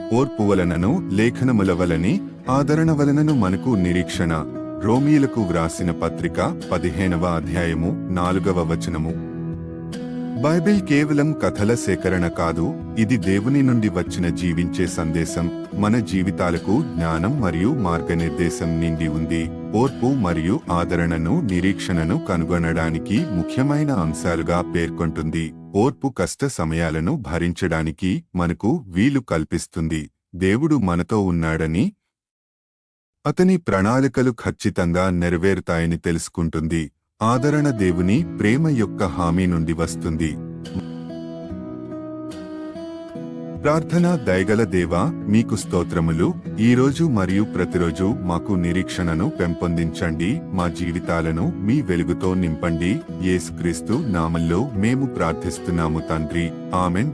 ఓర్పు వలనను లేఖనముల వలని ఆదరణ వలనను మనకు నిరీక్షణ. రోమీలకు వ్రాసిన పత్రిక పదిహేనవ అధ్యాయము నాలుగవ వచనము. బైబిల్ కేవలం కథల సేకరణ కాదు ఇది దేవుని నుండి వచ్చిన జీవించే సందేశం మన జీవితాలకు జ్ఞానం మరియు మార్గనిర్దేశం నిండి ఉంది. ఓర్పు మరియు ఆదరణను నిరీక్షణను కనుగొనడానికి ముఖ్యమైన అంశాలుగా పేర్కొంటుంది. ఓర్పు కష్ట సమయాలను భరించడానికి మనకు వీలు కల్పిస్తుంది. దేవుడు మనతో ఉన్నాడని అతని ప్రణాళికలు ఖచ్చితంగా నెరవేరుతాయని తెలుసుకుంటుంది. ఆదరణ దేవుని ప్రేమ యొక్క హామీ నుండి వస్తుంది. ప్రార్థన దయగల దేవా మీకు స్తోత్రములు. ఈ రోజు మరియు ప్రతిరోజు మాకు నిరీక్షణను పెంపొందించండి. మా జీవితాలను మీ వెలుగుతో నింపండి. యేసుక్రీస్తు నామంలో మేము ప్రార్థిస్తున్నాము తండ్రి. ఆమెన్.